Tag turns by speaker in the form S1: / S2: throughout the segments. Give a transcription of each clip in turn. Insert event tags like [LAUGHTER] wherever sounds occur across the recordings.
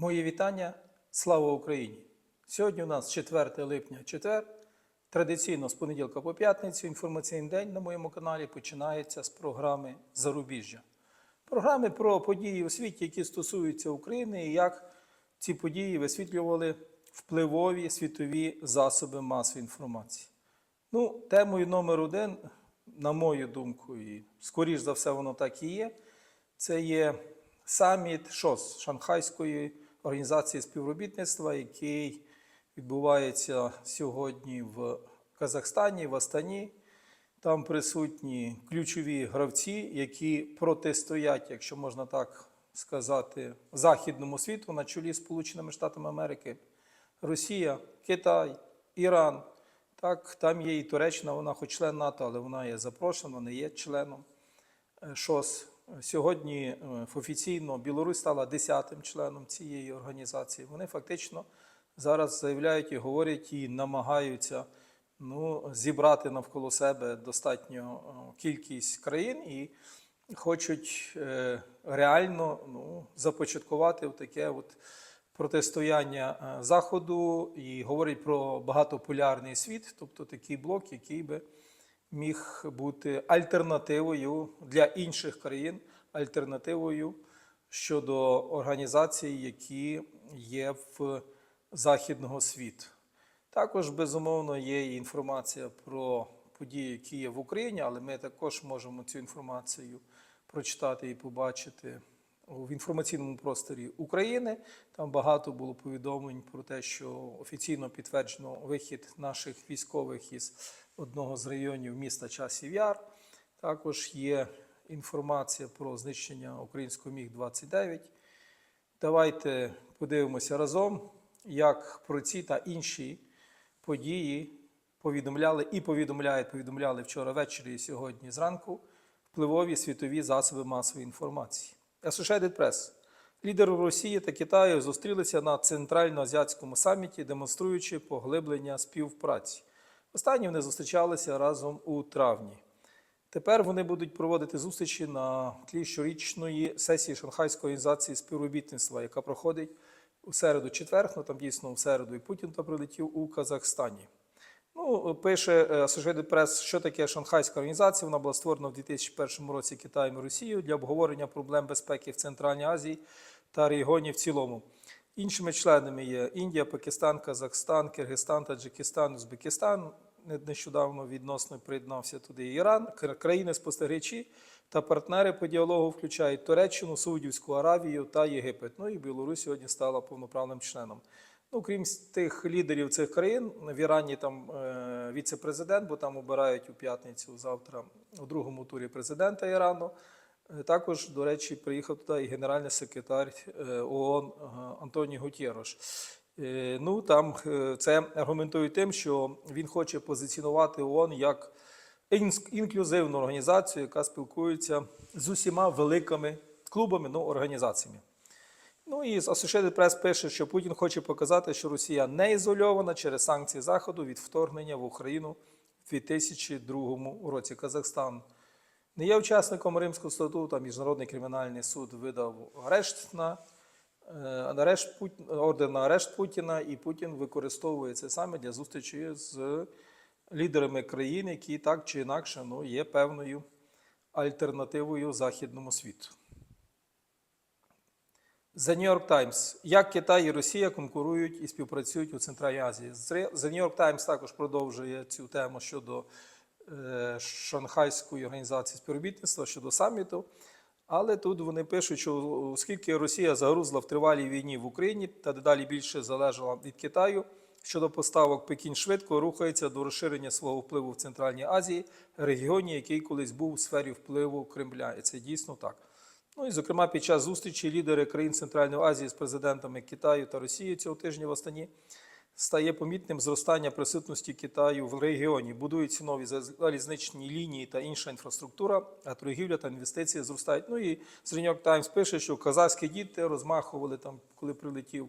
S1: Моє вітання. Слава Україні! Сьогодні у нас 4 липня, четвер. Традиційно з понеділка по п'ятницю інформаційний день на моєму каналі починається з програми Зарубіжжя. Програми про події у світі, які стосуються України, і як ці події висвітлювали впливові світові засоби масової інформації. Ну, темою номер один, на мою думку, і скоріш за все, воно так і є. Це є саміт ШОС Шанхайської організації співробітництва, який відбувається сьогодні в Казахстані, в Астані. Там присутні ключові гравці, які протистоять, якщо можна так сказати, західному світу на чолі з Сполученими Штатами Америки, Росія, Китай, Іран. Так, там є і Туреччина, вона хоч член НАТО, але вона є запрошена, не є членом е, ШОС. Сьогодні е, офіційно Білорусь стала 10-тим членом цієї організації. Вони фактично зараз заявляють і говорять і намагаються ну, зібрати навколо себе достатньо е, кількість країн і хочуть е, реально ну, започаткувати таке от протистояння Заходу і говорять про багатополярний світ, тобто такий блок, який би міг бути альтернативою для інших країн, альтернативою щодо організацій, які є в західного світу. Також, безумовно, є інформація про події, які є в Україні, але ми також можемо цю інформацію прочитати і побачити в інформаційному просторі України. Там багато було повідомлень про те, що офіційно підтверджено вихід наших військових із одного з районів міста Часів Яр. Також є інформація про знищення українського Міг-29. Давайте подивимося разом, як про ці та інші події повідомляли і повідомляють, повідомляли вчора ввечері і сьогодні зранку впливові світові засоби масової інформації. Associated Press. Лідери Росії та Китаю зустрілися на центральноазіатському саміті, демонструючи поглиблення співпраці. Останні вони зустрічалися разом у травні. Тепер вони будуть проводити зустрічі на тлі щорічної сесії Шанхайської організації співробітництва, яка проходить у середу четвер, ну там дійсно в середу і Путін та прилетів у Казахстані. Ну, пише е, Associated Press, що таке Шанхайська організація. Вона була створена в 2001 році Китаєм і Росією для обговорення проблем безпеки в Центральній Азії та регіоні в цілому. Іншими членами є Індія, Пакистан, Казахстан, Киргизстан, Таджикистан, Узбекистан. Не- Нещодавно відносно приєднався туди Іран. Країни-спостерігачі та партнери по діалогу включають Туреччину, Саудівську Аравію та Єгипет. Ну і Білорусь сьогодні стала повноправним членом. Ну, крім тих лідерів цих країн, в Ірані там е, віце-президент, бо там обирають у п'ятницю завтра у другому турі президента Ірану. Е, Також, до речі, приїхав туди і генеральний секретар е, ООН е, Антоній Гутєрош. Ну там це аргументує тим, що він хоче позиціонувати ООН як інклюзивну організацію, яка спілкується з усіма великими клубами, ну організаціями. Ну і Associated Press пише, що Путін хоче показати, що Росія не ізольована через санкції Заходу від вторгнення в Україну в 2002 році. Казахстан не є учасником Римського статуту, а Міжнародний кримінальний суд видав арешт на е, арешт ордер на арешт Путіна, і Путін використовує це саме для зустрічі з лідерами країн, які так чи інакше ну, є певною альтернативою західному світу. The New York Times. Як Китай і Росія конкурують і співпрацюють у Центральній Азії. The New York Times також продовжує цю тему щодо е, Шанхайської організації співробітництва щодо саміту. Але тут вони пишуть, що оскільки Росія загрузла в тривалій війні в Україні та дедалі більше залежала від Китаю щодо поставок, Пекін швидко рухається до розширення свого впливу в Центральній Азії, регіоні, який колись був у сфері впливу Кремля. І це дійсно так. Ну і зокрема, під час зустрічі лідери країн Центральної Азії з президентами Китаю та Росії цього тижня в Астані стає помітним зростання присутності Китаю в регіоні. Будуються нові залізничні лінії та інша інфраструктура, а торгівля та інвестиції зростають. Ну і York Times пише, що казахські діти розмахували там, коли прилетів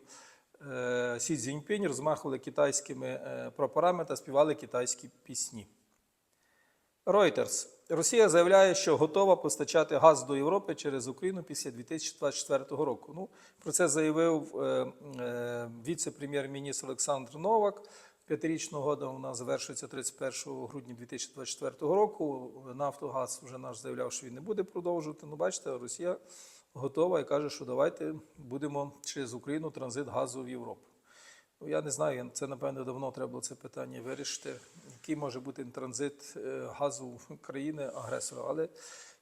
S1: е, Сі Цзіньпінь, розмахували китайськими е, прапорами та співали китайські пісні. Reuters. Росія заявляє, що готова постачати газ до Європи через Україну після 2024 року. Ну, про це заявив е, е, віце-прем'єр-міністр Олександр Новак. П'ятирічна угода у нас завершується 31 грудня 2024 року. Нафтогаз вже наш заявляв, що він не буде продовжувати. Ну, бачите, Росія готова і каже, що давайте будемо через Україну транзит газу в Європу. Ну, я не знаю, це напевно давно треба було це питання вирішити, який може бути транзит е, газу країни агресора. Але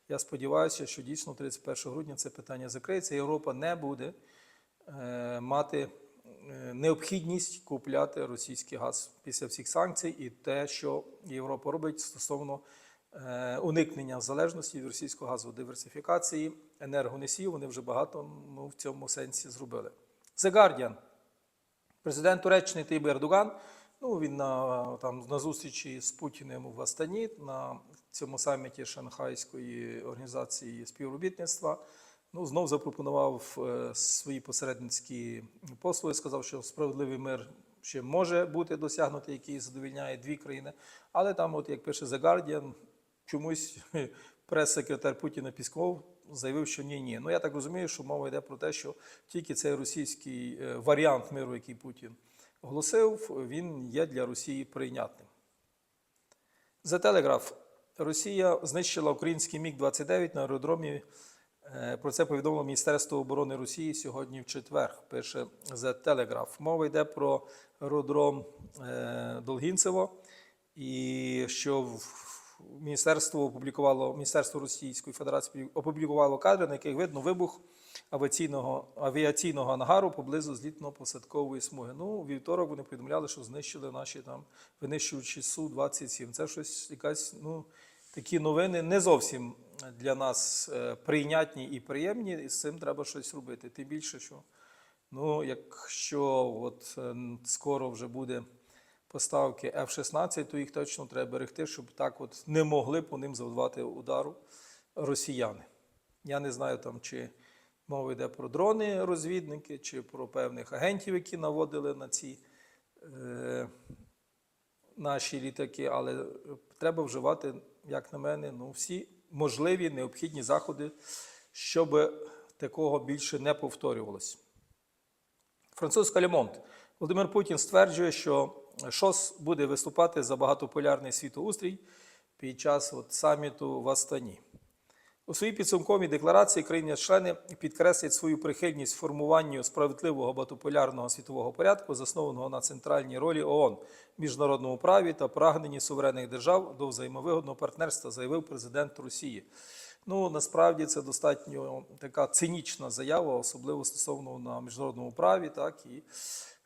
S1: я сподіваюся, що дійсно 31 грудня це питання закриється. Європа не буде е, мати е, необхідність купляти російський газ після всіх санкцій і те, що Європа робить стосовно уникнення залежності від російського газу, диверсифікації енергоносіїв. Вони вже багато ну, в цьому сенсі зробили. The Guardian. Президент Туреччини Таїб Ердоган, ну він на, там, на зустрічі з Путіним в Астані на цьому саміті Шанхайської організації співробітництва. Ну, знов запропонував е, свої посередницькі послуги, сказав, що справедливий мир ще може бути досягнутий, який задовільняє дві країни. Але там, от як пише The Guardian, чомусь [LAUGHS] прес-секретар Путіна Пісков заявив, що ні, ні. Ну я так розумію, що мова йде про те, що тільки цей російський е, варіант миру, який Путін оголосив, він є для Росії прийнятним. За телеграф. Росія знищила український Міг-29 на аеродромі. Е, Про це повідомило Міністерство оборони Росії сьогодні в четвер. Пише The Telegraph. Мова йде про аеродром е, Долгінцево, і що міністерство опублікувало Міністерство Російської Федерації опублікувало кадри, на яких видно вибух авіаційного авіаційного ангару поблизу злітно-посадкової смуги. Ну, вівторок вони повідомляли, що знищили наші там винищувачі Су-27. Це щось якась, ну, такі новини не зовсім для нас е, прийнятні і приємні, і з цим треба щось робити. Тим більше, що ну, якщо от е, скоро вже буде поставки F-16, то їх точно треба берегти, щоб так от не могли по ним завдавати удару росіяни. Я не знаю там, чи мова йде про дрони розвідники, чи про певних агентів, які наводили на ці е, наші літаки, але треба вживати, як на мене, ну, всі можливі необхідні заходи, щоб такого більше не повторювалося. Французька Лемонт. Володимир Путін стверджує, що ШОС буде виступати за багатополярний світоустрій під час от, саміту в Астані. У своїй підсумковій декларації країни-члени підкреслять свою прихильність формуванню справедливого багатополярного світового порядку, заснованого на центральній ролі ООН, міжнародному праві та прагненні суверенних держав до взаємовигодного партнерства, заявив президент Росії. Ну насправді це достатньо така цинічна заява, особливо стосовно на міжнародному праві, так і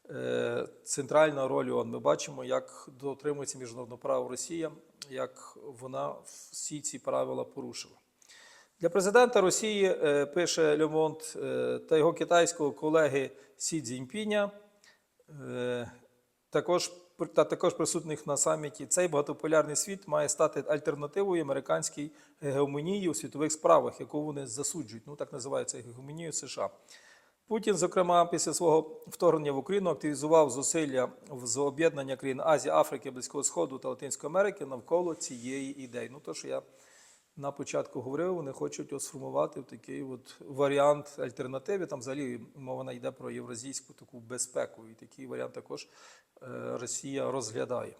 S1: е, центральна роль ООН. Ми бачимо, як дотримується міжнародного права Росія, як вона всі ці правила порушила. Для президента Росії е, пише Льомонт е, та його китайського колеги Сі Цзіньпіня, е, також та також присутніх на саміті. Цей багатополярний світ має стати альтернативою американській гегемонії у світових справах, яку вони засуджують. Ну так називається гегемонію США. Путін, зокрема, після свого вторгнення в Україну активізував зусилля з об'єднання країн Азії, Африки, Близького Сходу та Латинської Америки навколо цієї ідеї. Ну, то, що я на початку говорив, вони хочуть от сформувати такий от варіант альтернативи. Там взагалі мова йде про євразійську таку безпеку, і такий варіант також е, Росія розглядає.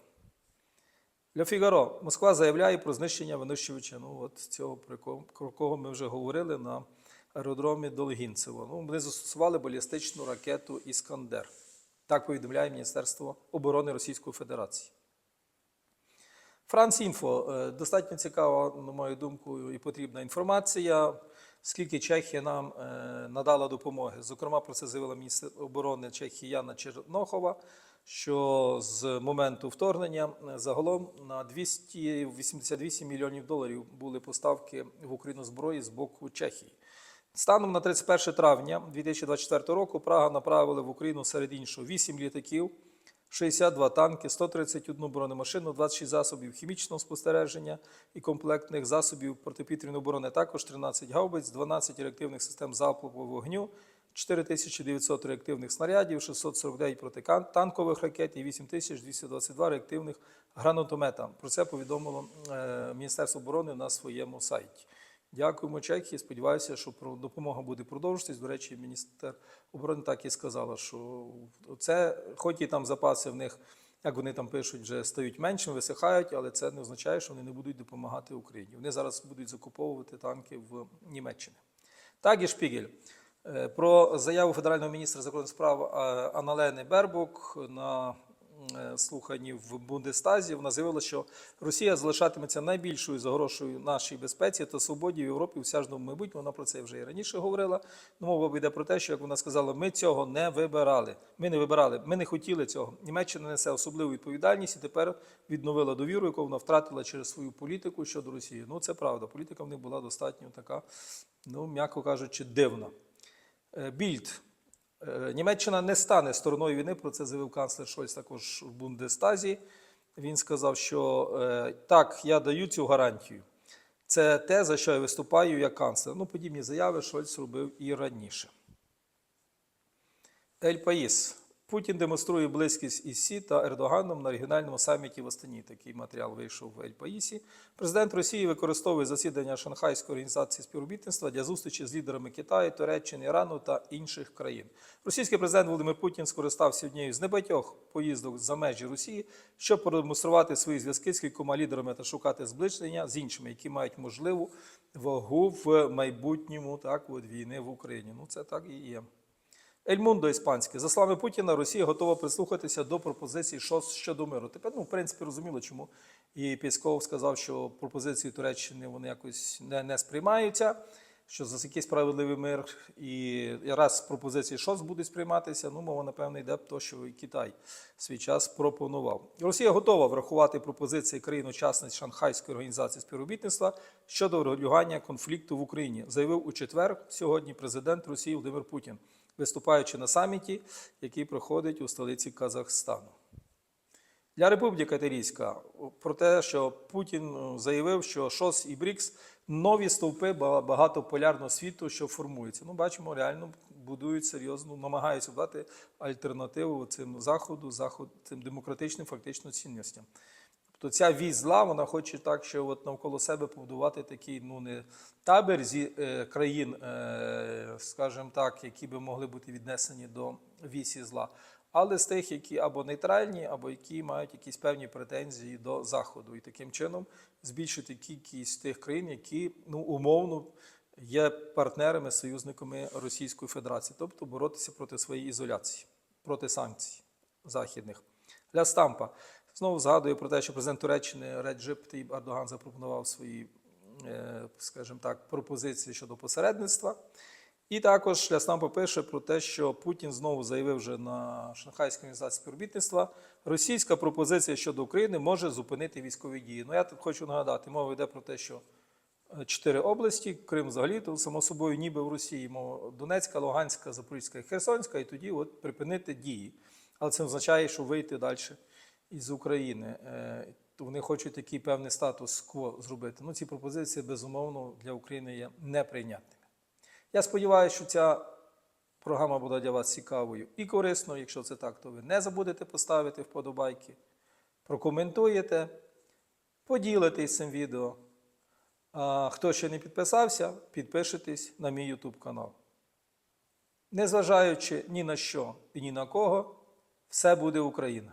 S1: Для Фігаро Москва заявляє про знищення винищувача. Ну, от цього про кого ми вже говорили на аеродромі Долгінцево. Ну, вони застосували балістичну ракету Іскандер. Так повідомляє Міністерство оборони Російської Федерації. Францінфо е, достатньо цікава, на мою думку, і потрібна інформація. Скільки Чехія нам е, надала допомоги. Зокрема, про це заявила міністр оборони Чехії Яна Чернохова, що з моменту вторгнення е, загалом на 288 мільйонів доларів були поставки в Україну зброї з боку Чехії. Станом на 31 травня 2024 року Прага направила в Україну серед іншого 8 літаків, 62 танки, 131 бронемашину, 26 засобів хімічного спостереження і комплектних засобів протиповітряної оборони, також 13 гаубиць, 12 реактивних систем залпового вогню, 4900 реактивних снарядів, 649 протитанкових ракет і 8222 реактивних гранатомета. Про це повідомило е, Міністерство оборони на своєму сайті. Дякуємо Чехії. Сподіваюся, що допомога буде продовжуватись. До речі, міністр оборони так і сказала, що це, хоч і там запаси в них, як вони там пишуть, вже стають меншими, висихають, але це не означає, що вони не будуть допомагати Україні. Вони зараз будуть закуповувати танки в Німеччині. Так і Шпігель. Е, Про заяву федерального міністра закордонних справ е, Аналени Бербук на слуханні в Бундестазі вона заявила, що Росія залишатиметься найбільшою загрозою нашій безпеці та свободі в Європі в всяжному майбутньому. Вона про це вже і раніше говорила. Ну, мова йде про те, що як вона сказала, ми цього не вибирали. Ми не вибирали, ми не хотіли цього. Німеччина несе особливу відповідальність і тепер відновила довіру, яку вона втратила через свою політику щодо Росії. Ну це правда. Політика в них була достатньо така, ну м'яко кажучи, дивна. Е, Більд. Е, Німеччина не стане стороною війни. Про це заявив канцлер Шольц також в Бундестазі. Він сказав, що е, так, я даю цю гарантію. Це те, за що я виступаю як канцлер. Ну, подібні заяви Шольц робив і раніше. Ель Паїс. Путін демонструє близькість із Сі та Ердоганом на регіональному саміті в Астані. Такий матеріал вийшов в Ель Паїсі. Президент Росії використовує засідання Шанхайської організації співробітництва для зустрічі з лідерами Китаю, Туреччини, Ірану та інших країн. Російський президент Володимир Путін скористався однією з небагатьох поїздок за межі Росії, щоб продемонструвати свої зв'язки з кількома лідерами та шукати зближення з іншими, які мають можливу вагу в майбутньому так, от, війни в Україні. Ну це так і є. Ельмундо іспанське. За словами Путіна, Росія готова прислухатися до пропозицій ШОС щодо миру. Тепер, ну, в принципі, розуміло, чому. І Пісков сказав, що пропозиції Туреччини вони якось не, не сприймаються, що за якийсь справедливий мир. І, раз пропозиції ШОС будуть сприйматися, ну, мова, напевно, йде про те, що Китай свій час пропонував. Росія готова врахувати пропозиції країн-учасниць Шанхайської організації співробітництва щодо врегулювання конфлікту в Україні, заявив у четвер сьогодні президент Росії Володимир Путін виступаючи на саміті, який проходить у столиці Казахстану. Для Республіки Катарійська про те, що Путін е, заявив, що ШОС і БРІКС нові стовпи багатополярного світу, що формуються. Ну, бачимо, реально будують серйозно, намагаються дати альтернативу цим заходу, заход, цим демократичним фактично цінностям. Тобто ця вісь зла, вона хоче так, що от навколо себе побудувати такий ну не табір зі е, країн, е, скажімо так, які би могли бути віднесені до вісі зла, але з тих, які або нейтральні, або які мають якісь певні претензії до заходу, і таким чином збільшити кількість тих країн, які ну умовно є партнерами, союзниками Російської Федерації, тобто боротися проти своєї ізоляції, проти санкцій західних. Для Стампа знову згадую про те, що президент Туреччини Реджип Таїб Ердоган запропонував свої, е, скажімо так, пропозиції щодо посередництва. І також Лястампа пише про те, що Путін знову заявив вже на Шанхайській організації співробітництва, російська пропозиція щодо України може зупинити військові дії. Ну я тут хочу нагадати, мова йде про те, що е, чотири області, Крим взагалі, то само собою, ніби в Росії, мова Донецька, Луганська, Запорізька і Херсонська, і тоді от припинити дії. Але це означає, що вийти далі із України. Е, Вони хочуть такий певний статус-кво зробити. Ну, ці пропозиції, безумовно, для України є неприйнятними. Я сподіваюся, що ця програма буде для вас цікавою і корисною. Якщо це так, то ви не забудете поставити вподобайки, прокоментуєте, поділитесь цим відео. А хто ще не підписався, підпишитесь на мій YouTube канал. Незважаючи ні на що і ні на кого, все буде Україна.